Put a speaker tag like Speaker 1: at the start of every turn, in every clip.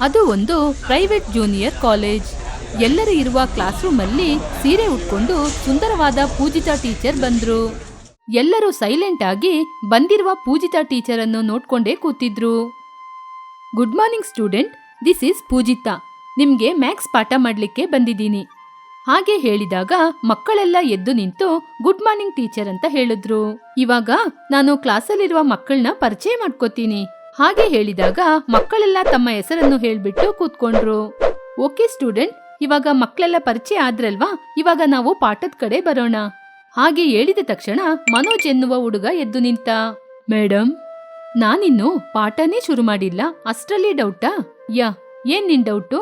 Speaker 1: ಅದು ಒಂದು private junior college. ಎಲ್ಲರೂ ಇರುವ ಕ್ಲಾಸ್ ರೂಮಲ್ಲಿ ಸೀರೆ ಉಟ್ಕೊಂಡು ಸುಂದರವಾದ ಪೂಜಿತಾ ಟೀಚರ್ ಬಂದ್ರು. ಎಲ್ಲರೂ ಸೈಲೆಂಟ್ ಆಗಿ ಬಂದಿರುವ ಪೂಜಿತಾ ಟೀಚರ್ ಅನ್ನು ನೋಡ್ಕೊಂಡೇ ಕೂತಿದ್ರು. Good morning student, this is Pujitha. ನಿಮ್ಗೆ ಮ್ಯಾಕ್ಸ್ ಪಾಠ ಮಾಡಲಿಕ್ಕೆ ಬಂದಿದ್ದೀನಿ. ಹಾಗೆ ಹೇಳಿದಾಗ ಮಕ್ಕಳೆಲ್ಲ ಎದ್ದು ನಿಂತು ಗುಡ್ ಮಾರ್ನಿಂಗ್ ಟೀಚರ್ ಅಂತ ಹೇಳಿದ್ರು. ಇವಾಗ ನಾನು ಕ್ಲಾಸಲ್ಲಿರುವ ಮಕ್ಕಳನ್ನ ಪರಿಚಯ ಮಾಡ್ಕೋತೀನಿ. ಹಾಗೆ ಹೇಳಿದಾಗ ಮಕ್ಕಳೆಲ್ಲ ತಮ್ಮ ಹೆಸರನ್ನು ಹೇಳ್ಬಿಟ್ಟು ಕೂತ್ಕೊಂಡ್ರು. ಓಕೆ ಸ್ಟೂಡೆಂಟ್, ಇವಾಗ ಮಕ್ಕಳೆಲ್ಲ ಪರಿಚಯ ಆದ್ರಲ್ವಾ? ಇವಾಗ ನಾವು ಪಾಠದ ಕಡೆ ಬರೋಣ. ಹಾಗೆ ಹೇಳಿದ ತಕ್ಷಣ ಮನೋಜ್ ಎನ್ನುವ ಹುಡುಗ ಎದ್ದು ನಿಂತ ಮೇಡಮ್ ನಾನಿನ್ನು ಪಾಠನೇ ಶುರು ಮಾಡಿಲ್ಲ. ಅಷ್ಟರಲ್ಲಿ ಡೌಟಾ? ಯಾ, ಏನ್ ನಿನ್ ಡೌಟು?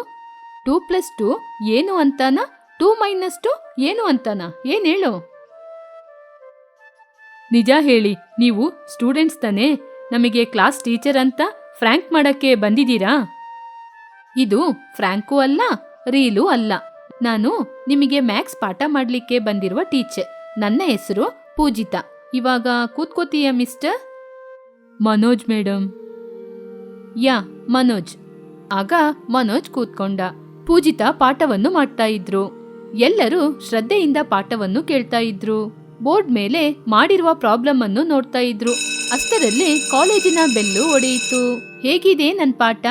Speaker 1: ಟೂ ಪ್ಲಸ್ ಟೂ ಏನು ಅಂತಾನ? ಟೂ ಮೈನಸ್ ಟು ಏನು ಅಂತಾನ? ಏನ್ ಹೇಳು? ನಿಜ ಹೇಳಿ, ನೀವು ಸ್ಟೂಡೆಂಟ್ಸ್ ತಾನೇ. ನಮಗೆ ಕ್ಲಾಸ್ ಟೀಚರ್ ಅಂತ ಫ್ರ್ಯಾಂಕ್ ಮಾಡಕ್ಕೆ ಬಂದಿದ್ದೀರಾ? ಇದು ಫ್ರ್ಯಾಂಕು ಅಲ್ಲ, ರೀಲು ಅಲ್ಲ. ನಾನು ನಿಮಗೆ ಮ್ಯಾಕ್ಸ್ ಪಾಠ ಮಾಡಲಿಕ್ಕೆ ಬಂದಿರುವ ಟೀಚರ್. ನನ್ನ ಹೆಸರು ಪೂಜಿತಾ. ಇವಾಗ ಕೂತ್ಕೋತೀಯ mister? Manoj madam yeah, Manoj. ಆಗ ಮನೋಜ್ ಕೂತ್ಕೊಂಡ. ಪೂಜಿತಾ ಪಾಠವನ್ನು ಮಾಡ್ತಾ ಇದ್ರು. ಎಲ್ಲರೂ ಶ್ರದ್ಧೆಯಿಂದ ಪಾಠವನ್ನು ಕೇಳ್ತಾ ಇದ್ರು. ಬೋರ್ಡ್ ಮೇಲೆ ಮಾಡಿರುವ ಪ್ರಾಬ್ಲಮ್ ಅನ್ನು ನೋಡ್ತಾ ಇದ್ರು. ಅಷ್ಟರಲ್ಲಿ ಕಾಲೇಜಿನ ಬೆಲ್ಲು ಒಡೆಯಿತು. ಹೇಗಿದೆ ನನ್ನ ಪಾಠ?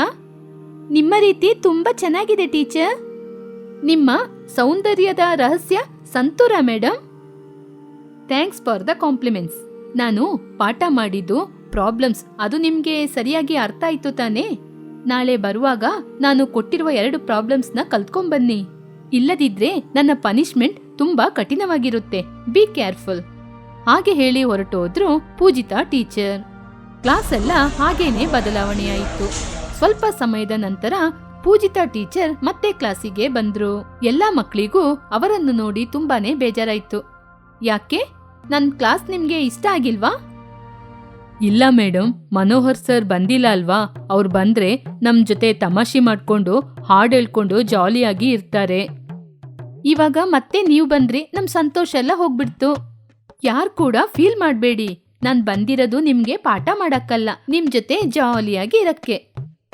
Speaker 1: ನಿಮ್ಮ ರೀತಿ ತುಂಬಾ ಚೆನ್ನಾಗಿದೆ ಟೀಚರ್. ನಿಮ್ಮ ಸೌಂದರ್ಯದ ರಹಸ್ಯ Santoor madam thanks for the compliments. ನಾನು ಪಾಠ ಮಾಡಿದ್ದು ಪ್ರಾಬ್ಲಮ್ಸ್ ಅದು ನಿಮ್ಗೆ ಸರಿಯಾಗಿ ಅರ್ಥ ಆಯ್ತು ತಾನೇ? ನಾಳೆ ಬರುವಾಗ ನಾನು ಕೊಟ್ಟಿರುವ ಎರಡು ಪ್ರಾಬ್ಲಮ್ಸ್ನ ಕಲ್ತ್ಕೊಂಬನ್ನಿ ಇಲ್ಲದಿದ್ರೆ ನನ್ನ ಪನಿಷ್ಮೆಂಟ್ ತುಂಬಾ ಕಠಿಣವಾಗಿರುತ್ತೆ. ಬಿ ಕೇರ್ಫುಲ್ ಹಾಗೆ ಹೇಳಿ ಹೊರಟೋದ್ರು ಪೂಜಿತಾ ಟೀಚರ್. ಕ್ಲಾಸ್ ಎಲ್ಲ ಹಾಗೇನೆ ಬದಲಾವಣೆಯಾಯಿತು. ಸ್ವಲ್ಪ ಸಮಯದ ನಂತರ ಪೂಜಿತಾ ಟೀಚರ್ ಮತ್ತೆ ಕ್ಲಾಸಿಗೆ ಬಂದ್ರು. ಎಲ್ಲಾ ಮಕ್ಕಳಿಗೂ ಅವರನ್ನು ನೋಡಿ ತುಂಬಾನೇ ಬೇಜಾರಾಯ್ತು. ಯಾಕೆ? ನನ್ ಕ್ಲಾಸ್ ನಿಮ್ಗೆ ಇಷ್ಟ ಆಗಿಲ್ವಾ? ಇಲ್ಲ ಮೇಡಮ್ ಮನೋಹರ್ ಸರ್ ಬಂದಿಲ್ಲ ಅಲ್ವಾ? ಅವ್ರು ಬಂದ್ರೆ ನಮ್ ಜೊತೆ ತಮಾಷೆ ಮಾಡ್ಕೊಂಡು ಹಾಡು ಹೇಳ್ಕೊಂಡು ಜಾಲಿಯಾಗಿ ಇರ್ತಾರೆ. ಇವಾಗ ಮತ್ತೆ ನೀವು ಬಂದ್ರಿ ನಮ್ಮ ಸಂತೋಷ ಎಲ್ಲ ಹೋಗ್ಬಿಡ್ತು. ಯಾರು ಕೂಡ ಫೀಲ್ ಮಾಡಬೇಡಿ. ನಾನು ಬಂದಿರೋದು ನಿಮಗೆ ಪಾಠ ಮಾಡಕ್ಕಲ್ಲ ನಿಮ್ಮ ಜೊತೆ ಜಾಲಿಯಾಗಿ ಇರಕ್ಕೆ.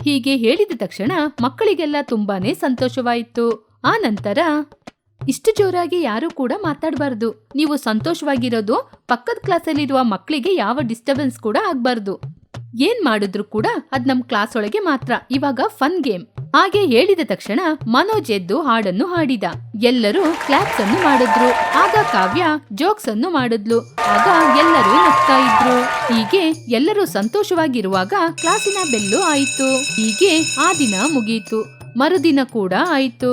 Speaker 1: ಹೀಗೆ ಹೇಳಿದ ತಕ್ಷಣ ಮಕ್ಕಳಿಗೆಲ್ಲ ತುಂಬಾನೇ ಸಂತೋಷವಾಯಿತು. ಆ ನಂತರ, ಇಷ್ಟು ಜೋರಾಗಿ ಯಾರು ಕೂಡ ಮಾತಾಡಬಾರ್ದು. ನೀವು ಸಂತೋಷವಾಗಿರೋದು ಪಕ್ಕದ ಕ್ಲಾಸಲ್ಲಿರುವ ಮಕ್ಕಳಿಗೆ ಯಾವ ಡಿಸ್ಟರ್ಬೆನ್ಸ್ ಕೂಡ ಆಗ್ಬಾರ್ದು. ಏನ್ ಮಾಡಿದ್ರು ಕೂಡ ಅದ್ ನಮ್ ಕ್ಲಾಸ್ ಒಳಗೆ ಮಾತ್ರ, ಇವಾಗ ಫನ್ ಗೇಮ್ ಹಾಗೆ ಹೇಳಿದ ತಕ್ಷಣ ಮನೋಜ್ ಎದ್ದು ಹಾಡನ್ನು ಹಾಡಿದ. ಎಲ್ಲರೂ ಕ್ಲಾಪ್ಸ್ ಅನ್ನು ಮಾಡಿದ್ರು. ಆಗ ಕಾವ್ಯ ಜೋಕ್ಸ್ ಅನ್ನು ಮಾಡಿದ್ಲು. ಆಗ ಎಲ್ಲರೂ ನಗ್ತಾ ಇದ್ರು. ಹೀಗೆ ಎಲ್ಲರೂ ಸಂತೋಷವಾಗಿರುವಾಗ ಕ್ಲಾಸಿನ ಬೆಲ್ಲು ಆಯಿತು. ಹೀಗೆ ಆ ದಿನ ಮುಗಿಯಿತು ಮರುದಿನ ಕೂಡ ಆಯಿತು.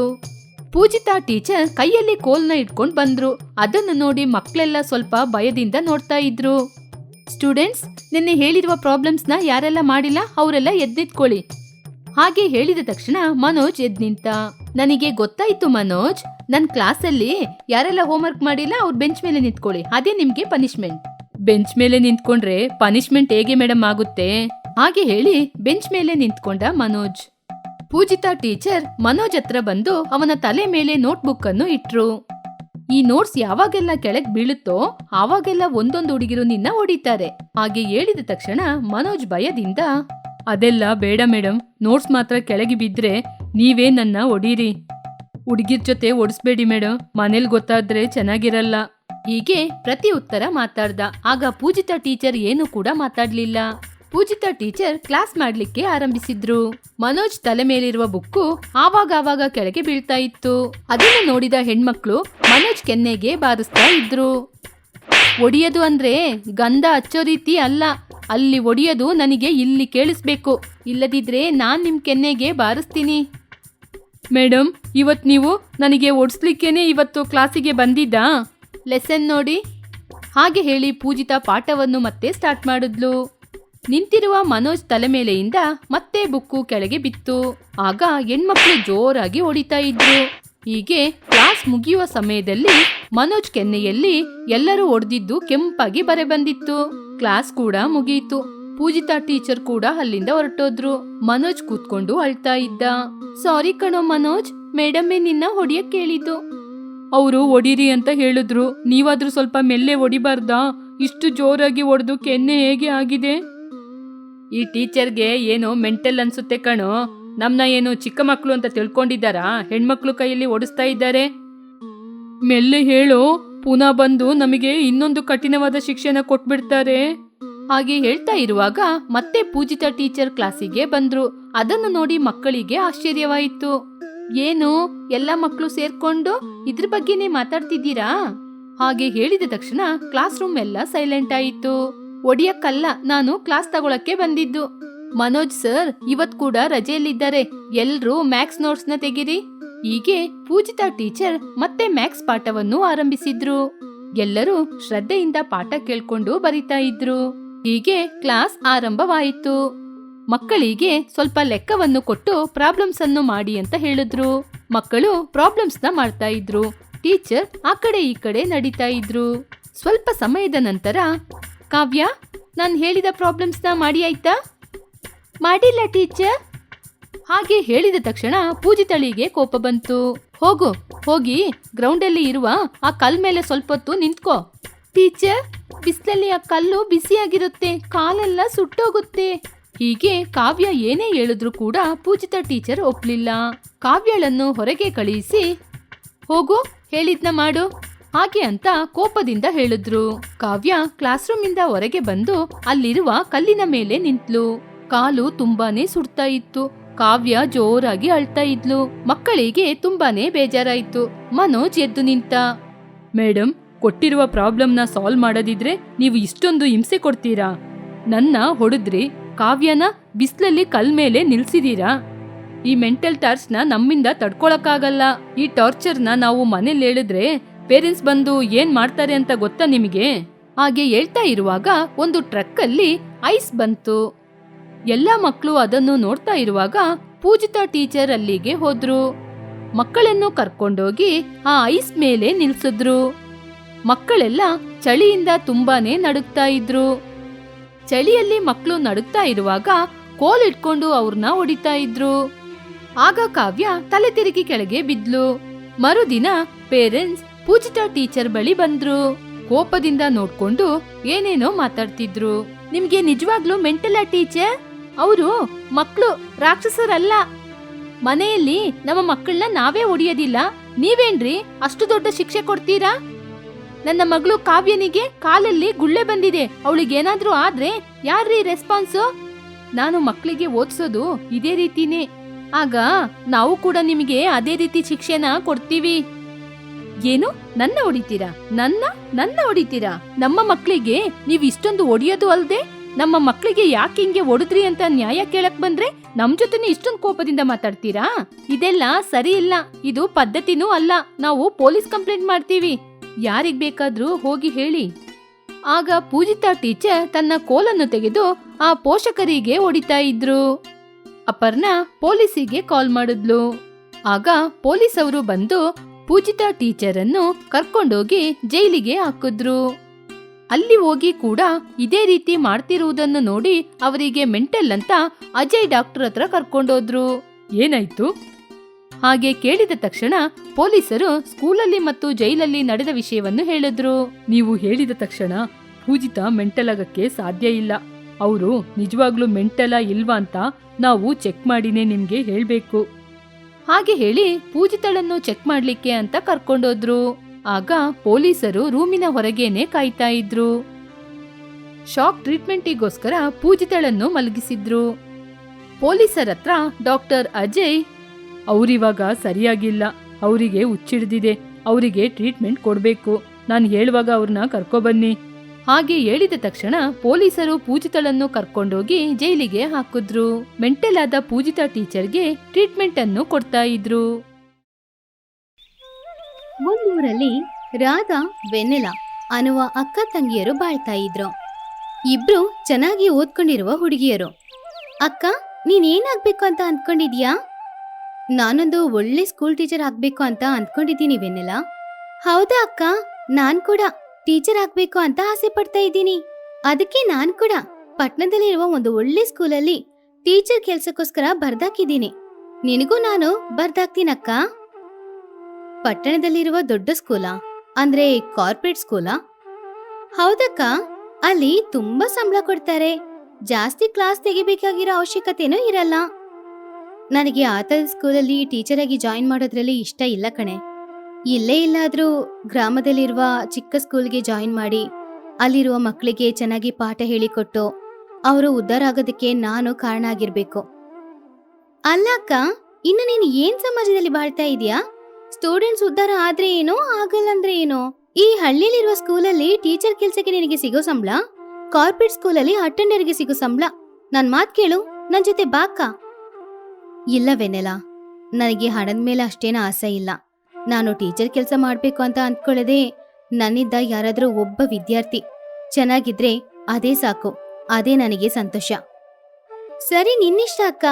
Speaker 1: ಪೂಜಿತಾ ಟೀಚರ್ ಕೈಯಲ್ಲಿ ಕೋಲ್ನ ಇಟ್ಕೊಂಡ್ ಬಂದ್ರು. ಅದನ್ನು ನೋಡಿ ಮಕ್ಕಳೆಲ್ಲ ಸ್ವಲ್ಪ ಭಯದಿಂದ ನೋಡ್ತಾ ಇದ್ರು. ಸ್ಟೂಡೆಂಟ್ಸ್ ನಿನ್ನೆ ಹೇಳಿರುವ ಪ್ರಾಬ್ಲಮ್ಸ್ನ ಯಾರೆಲ್ಲ ಮಾಡಿಲ್ಲ, ಅವರೆಲ್ಲ ಎದ್ದಿತ್ಕೊಳ್ಳಿ ಹಾಗೆ ಹೇಳಿದ ತಕ್ಷಣ ಮನೋಜ್ ಎದ್ ನಿಂತ ನನಗೆ ಗೊತ್ತಾಯ್ತು ಮನೋಜ್ ನನ್ನ ಕ್ಲಾಸಲ್ಲಿ ಯಾರೆಲ್ಲ ಹೋಮ್ವರ್ಕ್ ಮಾಡಿಲ್ಲ, ಅವ್ರು ಬೆಂಚ್ ಮೇಲೆ ನಿಂತ್ಕೊಳ್ಳಿ, ಅದೇ ನಿಮಗೆ ಪನಿಷ್ಮೆಂಟ್ ಬೆಂಚ್ ಮೇಲೆ ನಿಂತ್ಕೊಂಡ್ರೆ ಪನಿಷ್ಮೆಂಟ್ ಹೇಗೆ ಮೇಡಮ್ ಆಗುತ್ತೆ? ಹಾಗೆ ಹೇಳಿ ಬೆಂಚ್ ಮೇಲೆ ನಿಂತ್ಕೊಂಡ ಮನೋಜ್. ಪೂಜಿತಾ ಟೀಚರ್ ಮನೋಜ್ ಹತ್ರ ಬಂದು ಅವನ ತಲೆ ಮೇಲೆ ನೋಟ್ಬುಕ್ ಅನ್ನು ಇಟ್ರು. ಈ ನೋಟ್ಸ್ ಯಾವಾಗೆಲ್ಲ ಕೆಳಗ್ ಬೀಳುತ್ತೋ ಆವಾಗೆಲ್ಲ ಒಂದೊಂದು ಹುಡುಗಿರು ನಿನ್ನ ಹೊಡಿತಾರೆ. ಹಾಗೆ ಹೇಳಿದ ತಕ್ಷಣ ಮನೋಜ್ ಭಯದಿಂದ, ಅದೆಲ್ಲ ಬೇಡ ಮೇಡಮ್ ನೋಟ್ಸ್ ಮಾತ್ರ ಕೆಳಗೆ ಬಿದ್ರೆ ನೀವೇ ನನ್ನ ಹೊಡೀರಿ. ಹುಡುಗಿರ್ ಜೊತೆ ಓಡಿಸ್ಬೇಡಿ ಮೇಡಮ್ ಮನೇಲಿ ಗೊತ್ತಾದ್ರೆ ಚೆನ್ನಾಗಿರಲ್ಲ. ಹೀಗೆ ಪ್ರತಿ ಉತ್ತರ ಮಾತಾಡ್ದ. ಆಗ ಪೂಜಿತಾ ಟೀಚರ್ ಏನು ಕೂಡ ಮಾತಾಡ್ಲಿಲ್ಲ. ಪೂಜಿತಾ ಟೀಚರ್ ಕ್ಲಾಸ್ ಮಾಡಲಿಕ್ಕೆ ಆರಂಭಿಸಿದ್ರು. ಮನೋಜ್ ತಲೆ ಮೇಲಿರುವ ಬುಕ್ಕು ಆವಾಗ ಆವಾಗ ಕೆಳಗೆ ಬೀಳ್ತಾ ಇತ್ತು. ಅದನ್ನು ನೋಡಿದ ಹೆಣ್ಮಕ್ಳು ಮನೋಜ್ ಕೆನ್ನೆಗೆ ಬಾರಿಸ್ತಾ ಇದ್ರು. ಒಡಿಯೋದು ಅಂದ್ರೆ ಗಂಧ ಹಚ್ಚೋ ರೀತಿ ಅಲ್ಲ. ಅಲ್ಲಿ ಒಡಿಯೋದು ನನಗೆ ಇಲ್ಲಿ ಕೇಳಿಸ್ಬೇಕು. ಇಲ್ಲದಿದ್ರೆ ನಾನ್ ನಿಮ್ ಕೆನ್ನೆಗೆ ಬಾರಿಸ್ತೀನಿ. ಮೇಡಮ್ ಇವತ್ ನೀವು ನನಗೆ ಓಡಿಸ್ಲಿಕ್ಕೇನೆ ಇವತ್ತು ಕ್ಲಾಸಿಗೆ ಬಂದಿದ್ದಾ? ಲೆಸನ್ ನೋಡಿ. ಹಾಗೆ ಹೇಳಿ ಪೂಜಿತಾ ಪಾಠವನ್ನು ಮತ್ತೆ ಸ್ಟಾರ್ಟ್ ಮಾಡಿದ್ಲು. ನಿಂತಿರುವ ಮನೋಜ್ ತಲೆ ಮೇಲೆಯಿಂದ ಮತ್ತೆ ಬುಕ್ಕು ಕೆಳಗೆ ಬಿತ್ತು. ಆಗ ಹೆಣ್ಮಕ್ಳು ಜೋರಾಗಿ ಹೊಡಿತಾ ಇದ್ರು. ಹೀಗೆ ಕ್ಲಾಸ್ ಮುಗಿಯುವ ಸಮಯದಲ್ಲಿ ಮನೋಜ್ ಕೆನ್ನೆಯಲ್ಲಿ ಎಲ್ಲರೂ ಹೊಡೆದಿದ್ದು ಕೆಂಪಾಗಿ ಬರೆ ಬಂದಿತ್ತು. ಕ್ಲಾಸ್ ಕೂಡ ಮುಗಿಯಿತು ಪೂಜಿತಾ ಟೀಚರ್ ಕೂಡ ಅಲ್ಲಿಂದ ಹೊರಟೋದ್ರು. ಮನೋಜ್ ಕೂತ್ಕೊಂಡು ಅಳ್ತಾ ಇದ್ದ. ಸಾರಿ ಕಣೋ ಮನೋಜ್, ಮೇಡಮ್ಮೇ ನಿನ್ನ ಹೊಡಿಯಕ್ ಕೇಳಿದ್ದು. ಅವರು ಹೊಡೀರಿ ಅಂತ ಹೇಳಿದ್ರು. ನೀವಾದ್ರೂ ಸ್ವಲ್ಪ ಮೆಲ್ಲೆ ಹೊಡಿಬಾರ್ದಾ? ಇಷ್ಟು ಜೋರಾಗಿ ಹೊಡೆದು ಕೆನ್ನೆ ಹೇಗೆ ಆಗಿದೆ? ಈ ಟೀಚರ್ಗೆ ಏನು ಮೆಂಟಲ್ ಅನ್ಸುತ್ತೆ ಕಣೋ. ನಮ್ನ ಏನು ಚಿಕ್ಕ ಮಕ್ಕಳು ಅಂತ ತಿಳ್ಕೊಂಡಿದ್ದಾರಾ? ಹೆಣ್ಮಕ್ಳು ಕೈಯಲ್ಲಿ ಓಡಿಸ್ತಾ ಇದ್ದಾರೆ? ಮೆಲ್ಲೆ ಹೇಳು, ಪುನಃ ಬಂದು ನಮಗೆ ಇನ್ನೊಂದು ಕಠಿಣವಾದ ಶಿಕ್ಷಣ ಕೊಟ್ಬಿಡ್ತಾರೆ. ಹಾಗೆ ಹೇಳ್ತಾ ಇರುವಾಗ ಮತ್ತೆ ಪೂಜಿತ ಟೀಚರ್ ಕ್ಲಾಸಿಗೆ ಬಂದ್ರು. ಅದನ್ನು ನೋಡಿ ಮಕ್ಕಳಿಗೆ ಆಶ್ಚರ್ಯವಾಯಿತು. ಏನು, ಎಲ್ಲ ಮಕ್ಕಳು ಸೇರ್ಕೊಂಡು ಇದ್ರ ಬಗ್ಗೆನೇ ಮಾತಾಡ್ತಿದ್ದೀರಾ? ಹಾಗೆ ಹೇಳಿದ ತಕ್ಷಣ ಕ್ಲಾಸ್ ರೂಮ್ ಎಲ್ಲ ಸೈಲೆಂಟ್ ಆಯಿತು. ಒಡಿಯಕ್ಕಲ್ಲ ನಾನು ಕ್ಲಾಸ್ ತಗೊಳಕ್ಕೆ ಬಂದಿದ್ದು. ಮನೋಜ್ ಸರ್, ಇವತ್ ಕೂಡ ರಜೆಯಲ್ಲಿದ್ದಾರೆ. ಎಲ್ರೂ ಮ್ಯಾಕ್ಸ್ ನೋಟ್ಸ್ನ ತೆಗಿರಿ. ಹೀಗೆ ಪೂಜಿತಾ ಟೀಚರ್ ಮತ್ತೆ ಮ್ಯಾಕ್ಸ್ ಪಾಠವನ್ನು ಆರಂಭಿಸಿದ್ರು. ಎಲ್ಲರೂ ಶ್ರದ್ಧೆಯಿಂದ ಪಾಠ ಕೇಳ್ಕೊಂಡು ಬರಿತಾ ಇದ್ರು. ಹೀಗೆ ಕ್ಲಾಸ್ ಆರಂಭವಾಯಿತು. ಮಕ್ಕಳಿಗೆ ಸ್ವಲ್ಪ ಲೆಕ್ಕವನ್ನು ಕೊಟ್ಟು ಪ್ರಾಬ್ಲಮ್ಸ್ ಅನ್ನು ಮಾಡಿ ಅಂತ ಹೇಳಿದ್ರು. ಮಕ್ಕಳು ಪ್ರಾಬ್ಲಮ್ಸ್ನ ಮಾಡ್ತಾ ಇದ್ರು. ಟೀಚರ್ ಆ ಕಡೆ ಈ ಕಡೆ ನಡೀತಾ ಇದ್ರು. ಸ್ವಲ್ಪ ಸಮಯದ ನಂತರ ಕಾವ್ಯ, ನಾನು ಹೇಳಿದ ಪ್ರಾಬ್ಲಮ್ಸ್ನ ಮಾಡಿ ಆಯ್ತಾ? ಮಾಡಿಲ್ಲ ಟೀಚರ್ ಹಾಗೆ ಹೇಳಿದ ತಕ್ಷಣ ಪೂಜಿತಳಿಗೆ ಕೋಪ ಬಂತು. ಹೋಗು, ಹೋಗಿ ಗ್ರೌಂಡಲ್ಲಿ ಇರುವ ಆ ಕಲ್ ಮೇಲೆ ಸ್ವಲ್ಪ ಹೊತ್ತು ನಿಂತ್ಕೋ. ಟೀಚರ್ ಬಿಸಿಲಲ್ಲಿ ಆ ಕಲ್ಲು ಬಿಸಿಯಾಗಿರುತ್ತೆ, ಕಾಲೆಲ್ಲ ಸುಟ್ಟೋಗುತ್ತೆ. ಹೀಗೆ ಕಾವ್ಯ ಏನೇ ಹೇಳಿದ್ರು ಕೂಡ ಪೂಜಿತ ಟೀಚರ್ ಒಪ್ಲಿಲ್ಲ. ಕಾವ್ಯಳನ್ನು ಹೊರಗೆ ಕಳುಹಿಸಿ ಹೋಗು, ಹೇಳಿದ್ನ ಮಾಡು. ಹಾಗೆ ಅಂತ ಕೋಪದಿಂದ ಹೇಳಿದ್ರು. ಕಾವ್ಯ ಕ್ಲಾಸ್ ರೂಮಿಂದ ಹೊರಗೆ ಬಂದು ಅಲ್ಲಿರುವ ಕಲ್ಲಿನ ಮೇಲೆ ನಿಂತ್ಲು. ಕಾಲು ತುಂಬಾನೇ ಸುಡ್ತಾ ಇತ್ತು. ಕಾವ್ಯ ಜೋರಾಗಿ ಅಳ್ತಾ ಇದ್ಲು. ಮಕ್ಕಳಿಗೆ ತುಂಬಾನೇ ಬೇಜಾರಾಯ್ತು. ಮನೋಜ್ ಎದ್ದು ನಿಂತ ಮೇಡಮ್ ಕೊಟ್ಟಿರುವ ಪ್ರಾಬ್ಲಮ್ನ ಸಾಲ್ವ್ ಮಾಡದಿದ್ರೆ ನೀವು ಇಷ್ಟೊಂದು ಹಿಂಸೆ ಕೊಡ್ತೀರಾ? ನನ್ನ ಹೊಡೆದ್ರಿ ಕಾವ್ಯನ ಬಿಸ್ಲಲ್ಲಿ ಕಲ್ ಮೇಲೆ ನಿಲ್ಸಿದೀರಾ? ಈ ಮೆಂಟಲ್ ಟಾರ್ಚ್ನ ನಮ್ಮಿಂದ ತಡ್ಕೊಳಕ್ಕಾಗಲ್ಲ. ಈ ಟಾರ್ಚರ್ನ ನಾವು ಮನೇಲಿ ಹೇಳಿದ್ರೆ ಪೇರೆಂಟ್ಸ್ ಬಂದು ಏನ್ ಮಾಡ್ತಾರೆ ಅಂತ ಗೊತ್ತಾ ನಿಮಗೆ? ಹಾಗೆ ಹೇಳ್ತಾ ಇರುವಾಗ ಒಂದು ಟ್ರಕ್ಕಲ್ಲಿ ಐಸ್ ಬಂತು. ಎಲ್ಲ ಮಕ್ಕಳು ಅದನ್ನು ನೋಡ್ತಾ ಇರುವಾಗ ಪೂಜಿತಾ ಟೀಚರ್ ಅಲ್ಲಿಗೆ ಹೋದ್ರು. ಮಕ್ಕಳನ್ನು ಕರ್ಕೊಂಡೋಗಿ ಆ ಐಸ್ ಮೇಲೆ ನಿಲ್ಸಿದ್ರು. ಮಕ್ಕಳೆಲ್ಲ ಚಳಿಯಿಂದ ತುಂಬಾನೇ ನಡುಗ್ತಾ ಇದ್ರು. ಚಳಿಯಲ್ಲಿ ಮಕ್ಕಳು ನಡುಗ್ತಾ ಇರುವಾಗ ಕೋಲ್ ಇಟ್ಕೊಂಡು ಅವ್ರನ್ನ ಹೊಡಿತಾ ಇದ್ರು. ಆಗ ಕಾವ್ಯ ತಲೆ ತಿರುಗಿ ಕೆಳಗೆ ಬಿದ್ಲು. ಮರುದಿನ ಪೇರೆಂಟ್ಸ್ ಪೂಜಿತಾ ಟೀಚರ್ ಬಳಿ ಬಂದ್ರು. ಕೋಪದಿಂದ ನೋಡ್ಕೊಂಡು ಏನೇನೋ ಮಾತಾಡ್ತಿದ್ರು. ನಿಮ್ಗೆ ನಿಜವಾಗ್ಲೂ ಮೆಂಟಲ ಟೀಚರ್? ಅವರು ಮಕ್ಕಳು ರಾಕ್ಷಸರಲ್ಲ. ಮನೆಯಲ್ಲಿ ನಮ್ಮ ಮಕ್ಕಳನ್ನ ನಾವೇ ಹೊಡಿಯೋದಿಲ್ಲ ನೀವೇನ್ರಿ ಅಷ್ಟು ದೊಡ್ಡ ಶಿಕ್ಷೆ ಕೊಡ್ತೀರಾ? ನನ್ನ ಮಗಳು ಕಾವ್ಯನಿಗೆ ಕಾಲಲ್ಲಿ ಗುಳ್ಳೆ ಬಂದಿದೆ. ಅವಳಿಗೇನಾದ್ರೂ ಆದ್ರೆ ಯಾರ್ರೀ ರೆಸ್ಪಾನ್ಸು ನಾನು ಮಕ್ಕಳಿಗೆ ಓದಿಸೋದು ಇದೇ ರೀತಿನೇ. ಆಗ ನಾವು ಕೂಡ ನಿಮಗೆ ಅದೇ ರೀತಿ ಶಿಕ್ಷೆನ ಕೊಡ್ತೀವಿ. ಏನು? ನನ್ನ ಹೊಡಿತೀರಾ? ನನ್ನ? ನನ್ನ ಹೊಡಿತೀರಾ? ನಮ್ಮ ಮಕ್ಕಳಿಗೆ ನೀವು ಇಷ್ಟೊಂದು ಹೊಡಿಯೋದು ಅಲ್ದೆ? ನಮ್ಮ ಮಕ್ಕಳಿಗೆ ಯಾಕೆ ಹಿಂಗೆ ಹೊಡೆದ್ರಿ ಅಂತ ನ್ಯಾಯ ಕೇಳಕ್ ಬಂದ್ರೆ ನಮ್ ಜೊತೆನೆ ಇಷ್ಟೊಂದು ಕೋಪದಿಂದ ಮಾತಾಡ್ತೀರಾ? ಇದೆಲ್ಲ ಸರಿ ಇಲ್ಲ. ಇದು ಪದ್ಧತಿನೂ ಅಲ್ಲ. ನಾವು ಪೊಲೀಸ್ ಕಂಪ್ಲೇಂಟ್ ಮಾಡ್ತೀವಿ. ಯಾರಿಗ್ ಬೇಕಾದ್ರೂ ಹೋಗಿ ಹೇಳಿ. ಆಗ ಪೂಜಿತಾ ಟೀಚರ್ ತನ್ನ ಕೋಲನ್ನು ತೆಗೆದು ಆ ಪೋಷಕರಿಗೆ ಹೊಡಿತಾ ಇದ್ರು. ಅಪರ್ಣ ಪೊಲೀಸಿಗೆ ಕಾಲ್ ಮಾಡಿದ್ಲು. ಆಗ ಪೊಲೀಸ್ ಅವರು ಬಂದು ಪೂಜಿತಾ ಟೀಚರ್ ಅನ್ನು ಕರ್ಕೊಂಡೋಗಿ ಜೈಲಿಗೆ ಹಾಕಿದ್ರು. ಅಲ್ಲಿ ಹೋಗಿ ಕೂಡ ಇದೇ ರೀತಿ ಮಾಡ್ತಿರುವುದನ್ನು ನೋಡಿ ಅವರಿಗೆ ಮೆಂಟಲ್ ಅಂತ ಅಜಯ್ ಡಾಕ್ಟರ್ ಹತ್ರ ಕರ್ಕೊಂಡೋದ್ರು. ಏನಾಯ್ತು? ಹಾಗೆ ಕೇಳಿದ ತಕ್ಷಣ ಪೊಲೀಸರು ಸ್ಕೂಲಲ್ಲಿ ಮತ್ತು ಜೈಲಲ್ಲಿ ನಡೆದ ವಿಷಯವನ್ನು ಹೇಳಿದ್ರು. ನೀವು ಹೇಳಿದ ತಕ್ಷಣ ಪೂಜಿತ ಮೆಂಟಲ್ ಆಗಕ್ಕೆ ಸಾಧ್ಯ ಇಲ್ಲ. ಅವರು ನಿಜವಾಗ್ಲೂ ಮೆಂಟಲ ಇಲ್ವಾ ಅಂತ ನಾವು ಚೆಕ್ ಮಾಡಿನೇ ನಿಮ್ಗೆ ಹೇಳ್ಬೇಕು. ಹಾಗೆ ಹೇಳಿ ಪೂಜಿತಳನ್ನು ಚೆಕ್ ಮಾಡ್ಲಿಕ್ಕೆ ಅಂತ ಕರ್ಕೊಂಡೋದ್ರು. ಆಗ ಪೊಲೀಸರು ರೂಮಿನ ಹೊರಗೇನೆ ಕಾಯ್ತಾ ಇದ್ರು. ಶಾಕ್ ಟ್ರೀಟ್ಮೆಂಟಿಗೋಸ್ಕರ ಪೂಜಿತಳನ್ನು ಮಲಗಿಸಿದ್ರು. ಪೊಲೀಸರ ಹತ್ರ ಡಾಕ್ಟರ್ ಅಜಯ್, ಅವರಿವಾಗ ಸರಿಯಾಗಿಲ್ಲ. ಅವರಿಗೆ ಹುಚ್ಚಿಡ್ದಿದೆ. ಅವರಿಗೆ ಟ್ರೀಟ್ಮೆಂಟ್ ಕೊಡಬೇಕು. ನಾನು ಹೇಳುವಾಗ ಅವ್ರನ್ನ ಕರ್ಕೊಬನ್ನಿ ಹಾಗೆ ಹೇಳಿದ ತಕ್ಷಣ ಪೊಲೀಸರು ಪೂಜಿತಳನ್ನು ಕರ್ಕೊಂಡೋಗಿ ಜೈಲಿಗೆ ಹಾಕಿದ್ರು. ಮೆಂಟಲ್ ಆದ ಪೂಜಿತಾ ಟೀಚರ್ಗೆ ಟ್ರೀಟ್ಮೆಂಟ್ ಅನ್ನು ಕೊಡ್ತಾ ಇದ್ರು.
Speaker 2: ಒಂದೂರಲ್ಲಿ ರಾಧಾ ವೆನ್ನೆಲ ಅನ್ನುವ ಅಕ್ಕ ತಂಗಿಯರು ಬಾಳ್ತಾ ಇದ್ರು. ಇಬ್ರು ಚೆನ್ನಾಗಿ ಓದ್ಕೊಂಡಿರುವ ಹುಡುಗಿಯರು. ಅಕ್ಕ, ನೀನೇನಾಗ್ಬೇಕು ಅಂತ ಅಂದ್ಕೊಂಡಿದ್ಯಾ ನಾನೊಂದು ಒಳ್ಳೆ ಸ್ಕೂಲ್ ಟೀಚರ್ ಆಗ್ಬೇಕು ಅಂತ ಅಂದ್ಕೊಂಡಿದ್ದೀನಿ ವೆನ್ನೆಲ ಹೌದಾ ಅಕ್ಕ? ನಾನ್ ಕೂಡ. ಟೀಚರ್ ಆಗ್ಬೇಕು ಅಂತ ಆಸೆ ಪಡ್ತಾ ಇದ್ದೀನಿ. ಅದಕ್ಕೆ ನಾನ್ ಕೂಡ ಪಟ್ಟಣದಲ್ಲಿರುವ ಒಂದು ಒಳ್ಳೆ ಸ್ಕೂಲಲ್ಲಿ ಟೀಚರ್ ಕೆಲ್ಸಕ್ಕೋಸ್ಕರ ಬರ್ದಾಕಿದ್ದೀನಿ. ನಿನಗೂ ನಾನು ಬರ್ದಾಕ್ತೀನಕ್ಕ? ಪಟ್ಟಣದಲ್ಲಿರುವ ದೊಡ್ಡ ಸ್ಕೂಲಾ? ಅಂದ್ರೆ ಕಾರ್ಪೊರೇಟ್ ಸ್ಕೂಲಾ? ಹೌದಕ್ಕ, ಅಲ್ಲಿ ತುಂಬಾ ಸಂಬಳ ಕೊಡ್ತಾರೆ. ಜಾಸ್ತಿ ಕ್ಲಾಸ್ ತೆಗಿಬೇಕಾಗಿರೋ ಅವಶ್ಯಕತೆನೂ ಇರಲ್ಲ. ನನಗೆ ಆತ ಸ್ಕೂಲಲ್ಲಿ ಟೀಚರ್ ಆಗಿ ಜಾಯಿನ್ ಮಾಡೋದ್ರಲ್ಲಿ ಇಷ್ಟ ಇಲ್ಲ ಕಣೆ. ಇಲ್ಲೇ ಇಲ್ಲಾದ್ರೂ ಗ್ರಾಮದಲ್ಲಿರುವ ಚಿಕ್ಕ ಸ್ಕೂಲ್ಗೆ ಜಾಯಿನ್ ಮಾಡಿ, ಅಲ್ಲಿರುವ ಮಕ್ಕಳಿಗೆ ಚೆನ್ನಾಗಿ ಪಾಠ ಹೇಳಿಕೊಟ್ಟು ಅವರು ಉದ್ಧಾರ ಆಗೋದಕ್ಕೆ ನಾನು ಕಾರಣ ಆಗಿರ್ಬೇಕು ಅಲ್ಲ ಅಕ್ಕ, ಇನ್ನು ನೀನು ಏನ್ ಸಮಾಜದಲ್ಲಿ ಬಾಳ್ತಾ ಇದೀಯಾ ಸ್ಟೂಡೆಂಟ್ಸ್ ಉದ್ಧಾರ ಆದ್ರೆ ಏನೋ, ಆಗಲ್ಲ ಅಂದ್ರೆ ಏನೋ? ಈ ಹಳ್ಳಿಲಿರುವ ಸ್ಕೂಲಲ್ಲಿ ಟೀಚರ್ ಕೆಲ್ಸಕ್ಕೆ ನಿನಗೆ ಸಿಗೋ ಸಂಬಳ? ಕಾರ್ಪೊರೇಟ್ ಸ್ಕೂಲಲ್ಲಿ ಅಟೆಂಡರ್ಗೆ ಸಿಗೋ ಸಂಬಳ? ನನ್ ಮಾತ್ ಕೇಳು, ನನ್ ಜೊತೆ ಬಾಕ ಇಲ್ಲವೆನೆಲ, ನನಗೆ ಹಣದ ಮೇಲೆ ಅಷ್ಟೇನ ಆಸೆ ಇಲ್ಲ. ನಾನು ಟೀಚರ್ ಕೆಲಸ ಮಾಡ್ಬೇಕು ಅಂತ ಅಂದ್ಕೊಳ್ಳದೆ ನನ್ನಿಂದ ಯಾರಾದರೂ ಒಬ್ಬ ವಿದ್ಯಾರ್ಥಿ. ಚೆನ್ನಾಗಿದ್ರೆ ಅದೇ ಸಾಕು, ಅದೇ ನನಗೆ ಸಂತೋಷ. ಸರಿ ನಿನ್ನಿಷ್ಟ ಅಕ್ಕ,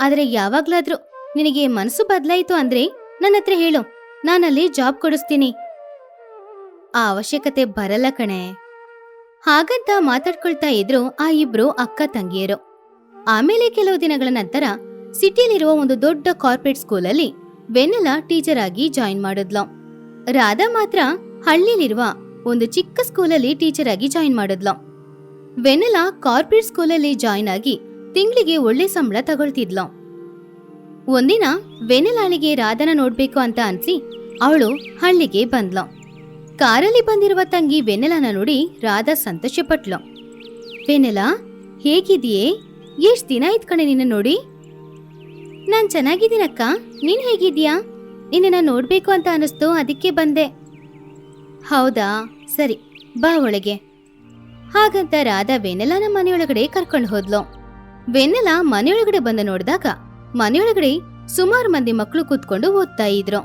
Speaker 2: ಆದರೆ ಯಾವಾಗ್ಲಾದ್ರೂ ನಿನಗೆ ಮನಸ್ಸು ಬದಲಾಯಿತು ಅಂದ್ರೆ ನನ್ನ ಹತ್ರ ಹೇಳು, ನಾನಲ್ಲಿ ಜಾಬ್ ಕೊಡಿಸ್ತೀನಿ. ಆ ಅವಶ್ಯಕತೆ ಬರಲ್ಲ ಕಣೆ. ಹಾಗಂತ ಮಾತಾಡ್ಕೊಳ್ತಾ ಇದ್ರು ಆ ಇಬ್ರು ಅಕ್ಕ ತಂಗಿಯರು. ಆಮೇಲೆ ಕೆಲವು ದಿನಗಳ ನಂತರ ಸಿಟಿಲಿರುವ ಒಂದು ದೊಡ್ಡ ಕಾರ್ಪೊರೇಟ್ ಸ್ಕೂಲಲ್ಲಿ ವೆನೆಲಾ ಟೀಚರ್ ಆಗಿ ಜಾಯಿನ್ ಮಾಡಿದ್ಲು. ರಾಧಾ ಮಾತ್ರ ಹಳ್ಳಿಲಿರುವ ಒಂದು ಚಿಕ್ಕ ಸ್ಕೂಲಲ್ಲಿ ಟೀಚರ್ ಆಗಿ ಜಾಯಿನ್ ಮಾಡಿದ್ಲು. ವೆನೆಲಾ ಕಾರ್ಪೊರೇಟ್ ಸ್ಕೂಲಲ್ಲಿ ಜಾಯಿನ್ ಆಗಿ ತಿಂಗಳಿಗೆ ಒಳ್ಳೆ ಸಂಬಳ ತಗೊಳ್ತಿದ್ಲು. ಒಂದಿನ ವೆನೆಲಾಳಿಗೆ ರಾಧನ ನೋಡ್ಬೇಕು ಅಂತ ಅನ್ಸಿ ಅವಳು ಹಳ್ಳಿಗೆ ಬಂದ್ಲು. ಕಾರಲ್ಲಿ ಬಂದಿರುವ ತಂಗಿ ವೆನೆಲಾನ ನೋಡಿ ರಾಧಾ ಸಂತೋಷಪಟ್ಲು. ವೆನೆಲಾ ಹೇಗಿದೆಯೇ ಎಷ್ಟ್ ದಿನ ಇತ್ಕಣೆ ಕಣೆ ನಿನ್ನ ನೋಡಿ? ನಾನ್ ಚೆನ್ನಾಗಿದ್ದೀನಕ್ಕ. ನೀನ್ ಹೇಗಿದ್ಯಾ ನಿನ್ನ ನೋಡ್ಬೇಕು ಅಂತ ಅನಿಸ್ತು, ಅದಕ್ಕೆ ಬಂದೆ. ಹೌದಾ? ಸರಿ, ಬಾ ಒಳಗೆ. ಹಾಗಂತ ರಾಧಾ ವೆನೆಲಾನ ಮನೆಯೊಳಗಡೆ ಕರ್ಕೊಂಡು ಹೋದ್ಲು. ವೆನ್ನೆಲ ಮನೆಯೊಳಗಡೆ ಬಂದು ನೋಡಿದಾಗ, ಮನೆಯೊಳಗಡೆ ಸುಮಾರು ಮಂದಿ ಮಕ್ಕಳು ಕೂತ್ಕೊಂಡು ಓದ್ತಾ ಇದ್ರು.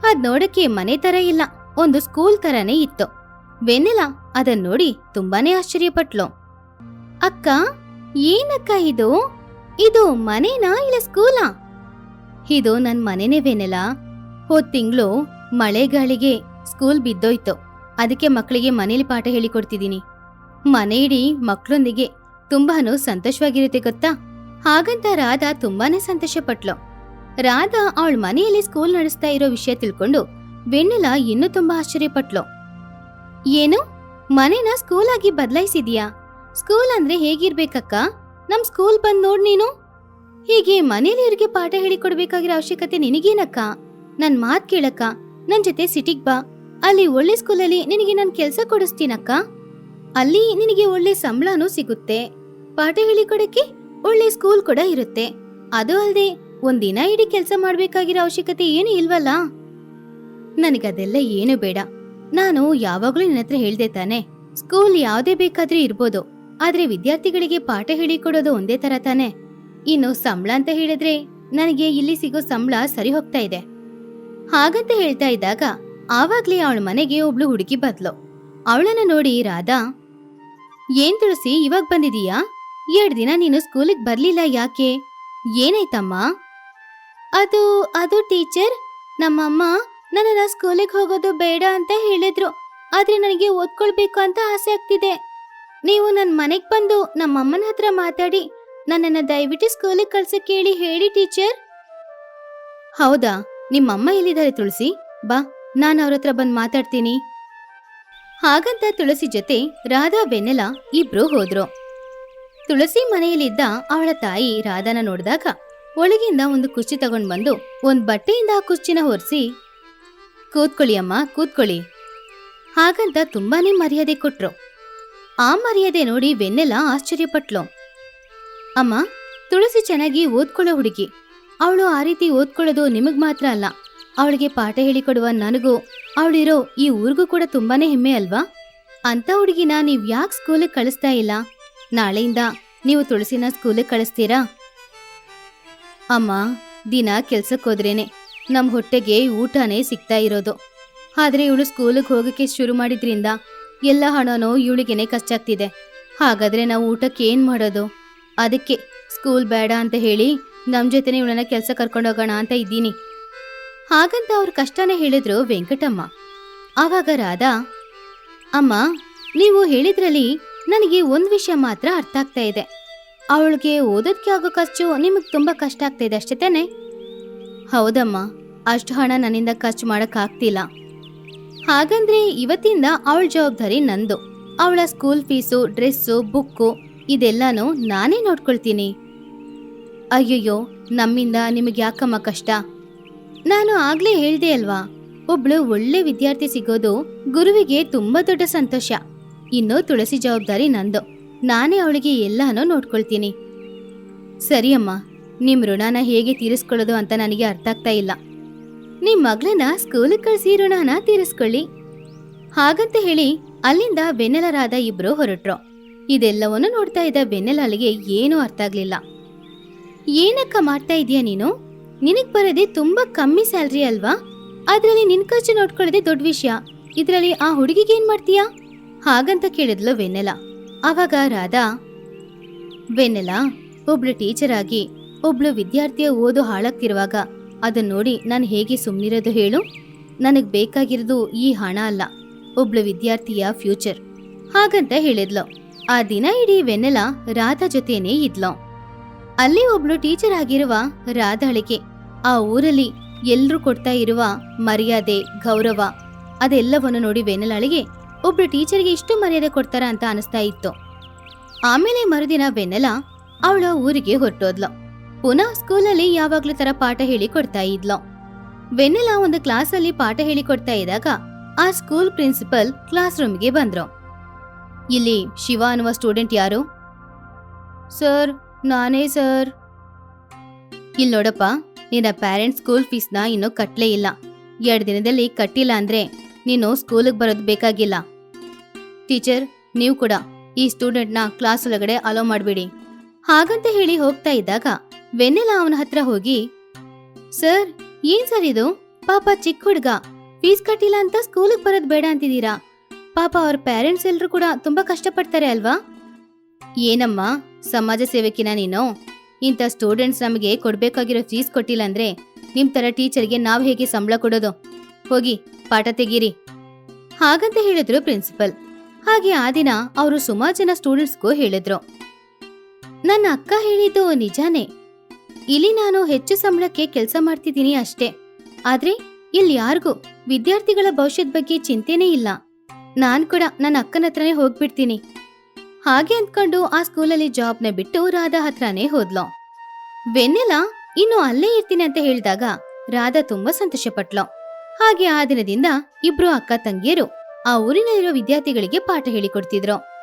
Speaker 2: ಅದ್ ನೋಡಕ್ಕೆ ಮನೆ ತರ ಇಲ್ಲ, ಒಂದು ಸ್ಕೂಲ್ ತರನೇ ಇತ್ತು. ವೆನ್ನೆಲ ಅದನ್ನ ನೋಡಿ ತುಂಬಾನೇ ಆಶ್ಚರ್ಯಪಟ್ಲು. ಅಕ್ಕ, ಏನಕ್ಕ ಇದು? ಇದು ಮನೇನಾ ಇಲ್ಲ ಸ್ಕೂಲಾ? ಇದು ನನ್ ಮನೆನೇ ವೆನೆಲಾ. ಹೋದ್ ತಿಂಗಳು ಮಳೆಗಾಳಿಗೆ ಸ್ಕೂಲ್ ಬಿದ್ದೋಯ್ತು. ಅದಕ್ಕೆ ಮಕ್ಕಳಿಗೆ ಮನೇಲಿ ಪಾಠ ಹೇಳಿಕೊಡ್ತಿದ್ದೀನಿ. ಮನೆ ಇಡೀ ಮಕ್ಕಳೊಂದಿಗೆ ತುಂಬಾನು ಸಂತೋಷವಾಗಿರುತ್ತೆ ಗೊತ್ತಾ? ಹಾಗಂತ ರಾಧಾ ತುಂಬಾನೇ ಸಂತೋಷ ಪಟ್ಲು ರಾಧಾ ಅವಳ ಮನೆಯಲ್ಲಿ ಸ್ಕೂಲ್ ನಡೆಸ್ತಾ ಇರೋ ವಿಷಯ ತಿಳ್ಕೊಂಡು ವೆಣ್ಣೆಲ ಇನ್ನೂ ತುಂಬಾ ಆಶ್ಚರ್ಯಪಟ್ಲು. ಏನು? ಮನೆನ ಸ್ಕೂಲ್ ಆಗಿ ಬದಲಾಯಿಸಿದ್ಯಾ? ಸ್ಕೂಲ್ ಅಂದ್ರೆ ಹೇಗಿರ್ಬೇಕಕ್ಕ? ನಮ್ ಸ್ಕೂಲ್ ಬಂದ್ ನೋಡ್ ನೀನು. ಹೀಗೆ ಮನೇಲಿ ಇವ್ರಿಗೆ ಪಾಠ ಹೇಳಿಕೊಡ್ಬೇಕಾಗಿರೋ ಅವಶ್ಯಕತೆ ನಿನಗೇನಕ್ಕ? ನನ್ ಮಾತ್ ಕೇಳಕ್ಕ, ನನ್ ಜೊತೆ ಸಿಟಿಗ್ ಬಾ. ಅಲ್ಲಿ ಒಳ್ಳೆ ಸ್ಕೂಲಲ್ಲಿ ನಿನಗೆ ನಾನ್ ಕೆಲ್ಸ ಕೊಡಿಸ್ತೀನಕ್ಕ? ಅಲ್ಲಿ ನಿನಗೆ ಒಳ್ಳೆ ಸಂಬಳನೂ ಸಿಗುತ್ತೆ. ಪಾಠ ಹೇಳಿಕೊಡಕ್ಕೆ ಒಳ್ಳೆ ಸ್ಕೂಲ್ ಕೂಡ ಇರುತ್ತೆ. ಅದು ಅಲ್ಲದೆ ಒಂದಿನ ಇಡೀ ಕೆಲಸ ಮಾಡ್ಬೇಕಾಗಿರೋ ಅವಶ್ಯಕತೆ ಏನು ಇಲ್ವಲ್ಲ? ನನಗದೆಲ್ಲ ಏನು ಬೇಡ. ನಾನು ಯಾವಾಗ್ಲೂ ನಿನ್ನ ಹತ್ರ ಹೇಳ್ದೆ ತಾನೆ, ಸ್ಕೂಲ್ ಯಾವ್ದೇ ಬೇಕಾದ್ರೂ ಇರ್ಬೋದು. ಆದ್ರೆ ವಿದ್ಯಾರ್ಥಿಗಳಿಗೆ ಪಾಠ ಹೇಳಿಕೊಡೋದು ಒಂದೇ ತರ ತಾನೆ? ಇನ್ನು ಸಂಬಳ ಅಂತ ಹೇಳಿದ್ರೆ ನನಗೆ ಇಲ್ಲಿ ಸಿಗೋ ಸಂಬಳ ಸರಿ ಹೋಗ್ತಾ ಇದೆ. ಹಾಗಂತ ಹೇಳ್ತಾ ಇದ್ದಾಗ ಆವಾಗ್ಲೇ ಅವಳ ಮನೆಗೆ ಒಬ್ಳು ಹುಡುಗಿ ಬದ್ಲು. ಅವಳನ್ನ ನೋಡಿ ರಾಧಾ, ಏನ್ ತುಳಸಿ, ಇವಾಗ ಬಂದಿದೀಯಾ? ಎರಡ್ ದಿನ ನೀನು ಸ್ಕೂಲಿಗೆ ಬರ್ಲಿಲ್ಲ ಯಾಕೆ? ಏನಾಯ್ತಮ್ಮ? ಅದು ಅದು ಟೀಚರ್, ನಮ್ಮಮ್ಮ ನನ್ನನ್ನ ಸ್ಕೂಲಿಗೆ ಹೋಗೋದು ಬೇಡ ಅಂತ ಹೇಳಿದ್ರು. ಆದ್ರೆ ನನಗೆ ಓದ್ಕೊಳ್ಬೇಕು ಅಂತ ಆಸೆ ಆಗ್ತಿದೆ. ನೀವು ನನ್ನ ಮನೆಗೆ ಬಂದು ನಮ್ಮಮ್ಮನ ಹತ್ರ ಮಾತಾಡಿ, ನನ್ನನ್ನು ದಯವಿಟ್ಟು ಸ್ಕೂಲಿಗೆ ಕಳ್ಸಕ್ಕೆ ಹೇಳಿ ಹೇಳಿ, ಟೀಚರ್. ಹೌದಾ? ನಿಮ್ಮಮ್ಮ ಎಲ್ಲಿದ್ದಾರೆ ತುಳಸಿ? ಬಾ, ನಾನು ಅವ್ರ ಹತ್ರ ಬಂದು ಮಾತಾಡ್ತೀನಿ. ಹಾಗಂತ ತುಳಸಿ ಜೊತೆ ರಾಧಾ, ಬೆನ್ನೆಲ ಇಬ್ರು ಹೋದ್ರು. ತುಳಸಿ ಮನೆಯಲ್ಲಿದ್ದ ಅವಳ ತಾಯಿ ರಾಧಾನ ನೋಡಿದಾಗ ಒಳಗಿಂದ ಒಂದು ಕುರ್ಚಿ ತಗೊಂಡ್ ಬಂದು ಒಂದು ಬಟ್ಟೆಯಿಂದ ಆ ಕುರ್ಚಿನ ಹೊರಿಸಿ ಕೂತ್ಕೊಳ್ಳಿ ಅಮ್ಮ, ಕೂತ್ಕೊಳ್ಳಿ. ಹಾಗಂತ ತುಂಬಾನೇ ಮರ್ಯಾದೆ ಕೊಟ್ರು. ಆ ಮರ್ಯಾದೆ ನೋಡಿ ಬೆನ್ನೆಲ್ಲ ಆಶ್ಚರ್ಯಪಟ್ಲು. ಅಮ್ಮ, ತುಳಸಿ ಚೆನ್ನಾಗಿ ಓದ್ಕೊಳ್ಳೋ ಹುಡುಗಿ. ಅವಳು ಆ ರೀತಿ ಓದ್ಕೊಳ್ಳೋದು ನಿಮಗ್ ಮಾತ್ರ ಅಲ್ಲ. ಅವಳಿಗೆ ಪಾಠ ಹೇಳಿಕೊಡುವ ನನಗೂ, ಅವಳಿರೋ ಈ ಊರಿಗೂ ಕೂಡ ತುಂಬಾನೇ ಹೆಮ್ಮೆ ಅಲ್ವಾ? ಅಂತ ಹುಡುಗಿನ ನೀವ್ ಯಾಕೆ ಸ್ಕೂಲಿಗೆ ಕಳಿಸ್ತಾ ಇಲ್ಲ? ನಾಳೆಯಿಂದ ನೀವು ತುಳಸಿನ ಸ್ಕೂಲಿಗೆ ಕಳಿಸ್ತೀರಾ? ಅಮ್ಮ, ದಿನ ಕೆಲ್ಸಕ್ಕೆ ಹೋದ್ರೇನೆ ನಮ್ಮ ಹೊಟ್ಟೆಗೆ ಊಟನೇ ಸಿಗ್ತಾ ಇರೋದು. ಆದ್ರೆ ಇವಳು ಸ್ಕೂಲಿಗೆ ಹೋಗಕ್ಕೆ ಶುರು ಮಾಡಿದ್ರಿಂದ ಎಲ್ಲ ಹಣನೂ ಇವಳಿಗೇನೆ ಖರ್ಚಾಗ್ತಿದೆ. ಹಾಗಾದ್ರೆ ನಾವು ಊಟಕ್ಕೆ ಏನು ಮಾಡೋದು? ಅದಕ್ಕೆ, ಸ್ಕೂಲ್ ಬೇಡ ಅಂತ ಹೇಳಿ ನಮ್ಮ ಜೊತೆನೇ ಇವಳನ್ನ ಕೆಲಸ ಕರ್ಕೊಂಡೋಗೋಣ ಅಂತ ಇದ್ದೀನಿ. ಹಾಗಂತ ಅವ್ರ ಕಷ್ಟನ ಹೇಳಿದ್ರು ವೆಂಕಟಮ್ಮ. ಆವಾಗ ರಾಧಾ, ಅಮ್ಮ, ನೀವು ಹೇಳಿದ್ರಲ್ಲಿ ನನಗೆ ಒಂದು ವಿಷಯ ಮಾತ್ರ ಅರ್ಥ ಆಗ್ತಾ ಇದೆ. ಅವಳಿಗೆ ಓದೋದಕ್ಕೆ ಆಗೋ ಖರ್ಚು ನಿಮಗೆ ತುಂಬಾ ಕಷ್ಟ ಆಗ್ತಾ ಇದೆ ಅಷ್ಟೇ ತಾನೆ? ಹೌದಮ್ಮ, ಅಷ್ಟು ಹಣ ನನ್ನಿಂದ ಖರ್ಚು ಮಾಡೋಕ್ಕಾಗ್ತಿಲ್ಲ. ಹಾಗಂದ್ರೆ ಇವತ್ತಿಂದ ಅವಳ ಜವಾಬ್ದಾರಿ ನಂದು. ಅವಳ ಸ್ಕೂಲ್ ಫೀಸು ಡ್ರೆಸ್ಸು ಬುಕ್ಕು ಇದೆಲ್ಲಾನು ನಾನೇ ನೋಡ್ಕೊಳ್ತೀನಿ. ಅಯ್ಯಯ್ಯೋ, ನಮ್ಮಿಂದ ನಿಮಗೆ ಯಾಕಮ್ಮ ಕಷ್ಟ? ನಾನು ಆಗ್ಲೇ ಹೇಳ್ದೆ ಅಲ್ವಾ, ಒಬ್ಳು ಒಳ್ಳೆ ವಿದ್ಯಾರ್ಥಿ ಸಿಗೋದು ಗುರುವಿಗೆ ತುಂಬಾ ದೊಡ್ಡ ಸಂತೋಷ. ಇನ್ನು ತುಳಸಿ ಜವಾಬ್ದಾರಿ ನಂದು. ನಾನೇ ಅವಳಿಗೆ ಎಲ್ಲಾನು ನೋಡ್ಕೊಳ್ತೀನಿ. ಸರಿ ಅಮ್ಮ ನಿಮ್ಮ ಋಣನ ಹೇಗೆ ತೀರಿಸ್ಕೊಳ್ಳೋದು ಅಂತ ನನಗೆ ಅರ್ಥ ಆಗ್ತಾ ಇಲ್ಲ. ನಿಮ್ ಮಗಳನ್ನ ಸ್ಕೂಲಿಗೆ ಕಳಿಸಿ ಋಣನ ತೀರಿಸ್ಕೊಳ್ಳಿ. ಹಾಗಂತ ಹೇಳಿ ಅಲ್ಲಿಂದ ಬೆನ್ನೆಲರಾದ ಇಬ್ರು ಹೊರಟ್ರು. ಇದೆಲ್ಲವನ್ನು ನೋಡ್ತಾ ಇದ್ದ ಬೆನ್ನೆಲಾಲಿಗೆ ಏನೂ ಅರ್ಥ ಆಗ್ಲಿಲ್ಲ. ಏನಕ್ಕ ಮಾಡ್ತಾ ಇದೀಯ ನೀನು? ನಿನಗ್ ಬರೋದೇ ತುಂಬಾ ಕಮ್ಮಿ ಸ್ಯಾಲ್ರಿ ಅಲ್ವಾ? ಅದರಲ್ಲಿ ನಿನ್ ಖರ್ಚು ನೋಡ್ಕೊಳ್ಳೋದೇ ದೊಡ್ಡ ವಿಷಯ. ಇದರಲ್ಲಿ ಆ ಹುಡುಗಿಗೆ ಏನ್ ಮಾಡ್ತೀಯ? ಹಾಗಂತ ಕೇಳಿದ್ಲು ಬೆನ್ನೆಲ. ಅವಾಗ ರಾಧಾ, ಬೆನ್ನೆಲ, ಒಬ್ಳು ಟೀಚರ್ ಆಗಿ ಒಬ್ಳು ವಿದ್ಯಾರ್ಥಿಯ ಓದು ಹಾಳಾಗ್ತಿರುವಾಗ ಅದನ್ನ ನೋಡಿ ನಾನು ಹೇಗೆ ಸುಮ್ಮನಿರೋದು ಹೇಳು? ನನಗೆ ಬೇಕಾಗಿರೋದು ಈ ಹಣ ಅಲ್ಲ, ಒಬ್ಳು ವಿದ್ಯಾರ್ಥಿಯ ಫ್ಯೂಚರ್ ಹಾಗಂತ ಹೇಳಿದ್ಲು. ಆ ದಿನ ಇಡೀ ವೆನ್ನೆಲ ರಾಧಾ ಜೊತೆನೇ ಇದ್ಲು. ಅಲ್ಲಿ ಒಬ್ಳು ಟೀಚರ್ ಆಗಿರುವ ರಾಧಾಳಿಗೆ ಆ ಊರಲ್ಲಿ ಎಲ್ರೂ ಕೊಡ್ತಾ ಇರುವ ಮರ್ಯಾದೆ, ಗೌರವ ಅದೆಲ್ಲವನ್ನು ನೋಡಿ ವೆನ್ನೆಲಾಳಿಗೆ ಒಬ್ಳು ಟೀಚರ್ಗೆ ಇಷ್ಟು ಮರ್ಯಾದೆ ಕೊಡ್ತಾರ ಅಂತ ಅನಿಸ್ತಾ ಇತ್ತು. ಆಮೇಲೆ ಮರುದಿನ ವೆನ್ನೆಲ ಅವಳ ಊರಿಗೆ ಹೊರಟೋದ್ಲು. ಪುನಃ ಸ್ಕೂಲಲ್ಲಿ ಯಾವಾಗ್ಲೂ ತರ ಪಾಠ ಹೇಳಿ ಕೊಡ್ತಾ ಇದ್ಲು. ವೆನ್ನೆಲ ಒಂದು ಕ್ಲಾಸ್ ಅಲ್ಲಿ ಪಾಠ ಹೇಳಿ ಕೊಡ್ತಾ ಇದ್ದಾಗ ಆ ಸ್ಕೂಲ್ ಪ್ರಿನ್ಸಿಪಲ್ ಕ್ಲಾಸ್ ರೂಮ್ಗೆ ಬಂದ್ರು. ಇಲ್ಲಿ ಶಿವ ಅನ್ನುವ ಸ್ಟೂಡೆಂಟ್ ಯಾರು? ಸರ್, ನಾನೇ ಸರ್. ಇಲ್ಲಿ ನೋಡಪ್ಪ, ನಿನ್ನ ಪ್ಯಾರೆಂಟ್ಸ್ ಸ್ಕೂಲ್ ಫೀಸ್ನ ಇನ್ನೂ ಕಟ್ಲೇ ಇಲ್ಲ. ಎರಡು ದಿನದಲ್ಲಿ ಕಟ್ಟಿಲ್ಲ ಅಂದ್ರೆ ನೀನು ಸ್ಕೂಲಿಗೆ ಬರೋದು ಬೇಕಾಗಿಲ್ಲ. ಟೀಚರ್, ನೀವು ಕೂಡ ಈ ಸ್ಟೂಡೆಂಟ್ನ ಕ್ಲಾಸ್ ಒಳಗಡೆ ಅಲೋ ಮಾಡಬೇಡಿ. ಹಾಗಂತ ಹೇಳಿ ಹೋಗ್ತಾ ಇದ್ದಾಗ ವೆನ್ನೆಲ ಅವನ ಹತ್ರ ಹೋಗಿ, ಸರ್, ಏನ್ ಸರ್ ಇದು? ಪಾಪ ಚಿಕ್ಕ ಹುಡ್ಗ. ಫೀಸ್ ಕಟ್ಟಿಲ್ಲ ಅಂತ ಸ್ಕೂಲಿಗೆ ಬರೋದ್ ಬೇಡ ಅಂತಿದ್ದೀರಾ? ಪಾಪ ಅವ್ರ ಪೇರೆಂಟ್ಸ್ ಎಲ್ರು ಕೂಡ ತುಂಬಾ ಕಷ್ಟಪಡ್ತಾರೆ ಅಲ್ವಾ? ಏನಮ್ಮ, ಸಮಾಜ ಸೇವಕಿನ ನೀನು? ಇಂಥ ಸ್ಟೂಡೆಂಟ್ಸ್ ನಮಗೆ ಕೊಡ್ಬೇಕಾಗಿರೋ ಫೀಸ್ ಕೊಟ್ಟಿಲ್ಲ ಅಂದ್ರೆ ನಿಮ್ ತರ ಟೀಚರ್ಗೆ ನಾವ್ ಹೇಗೆ ಸಂಬಳ ಕೊಡೋದು? ಹೋಗಿ, ಪಾಠ ತೆಗೀರಿ. ಹಾಗಂತ ಹೇಳಿದ್ರು ಪ್ರಿನ್ಸಿಪಲ್. ಹಾಗೆ ಆ ದಿನ ಅವರು ಸುಮಾರು ಜನ ಸ್ಟೂಡೆಂಟ್ಸ್ಗೂ ಹೇಳಿದ್ರು. ನನ್ನ ಅಕ್ಕ ಹೇಳಿದ್ದು ನಿಜಾನೇ. ಇಲ್ಲಿ ನಾನು ಹೆಚ್ಚು ಸಂಬಳಕ್ಕೆ ಕೆಲಸ ಮಾಡ್ತಿದ್ದೀನಿ ಅಷ್ಟೇ. ಆದ್ರೆ ಇಲ್ಲಿ ಯಾರಿಗೂ ವಿದ್ಯಾರ್ಥಿಗಳ ಭವಿಷ್ಯದ ಬಗ್ಗೆ ಚಿಂತೆನೇ ಇಲ್ಲ. ನಾನ್ ಕೂಡ ನನ್ನ ಅಕ್ಕನ ಹತ್ರನೇ ಹೋಗ್ಬಿಡ್ತೀನಿ. ಹಾಗೆ ಅಂದ್ಕೊಂಡು ಆ ಸ್ಕೂಲಲ್ಲಿ ಜಾಬ್ನ ಬಿಟ್ಟು ರಾಧಾ ಹತ್ರನೇ ಹೋದ್ಲು. ವೆನ್ನೆಲ ಇನ್ನು ಅಲ್ಲೇ ಇರ್ತೀನಿ ಅಂತ ಹೇಳಿದಾಗ ರಾಧಾ ತುಂಬಾ ಸಂತೋಷ ಸಂತೋಷಪಟ್ಲು. ಹಾಗೆ ಆ ದಿನದಿಂದ ಇಬ್ರು ಅಕ್ಕ ತಂಗಿಯರು ಆ ಊರಿನಲ್ಲಿರೋ ವಿದ್ಯಾರ್ಥಿಗಳಿಗೆ ಪಾಠ ಹೇಳಿಕೊಡ್ತಿದ್ರು.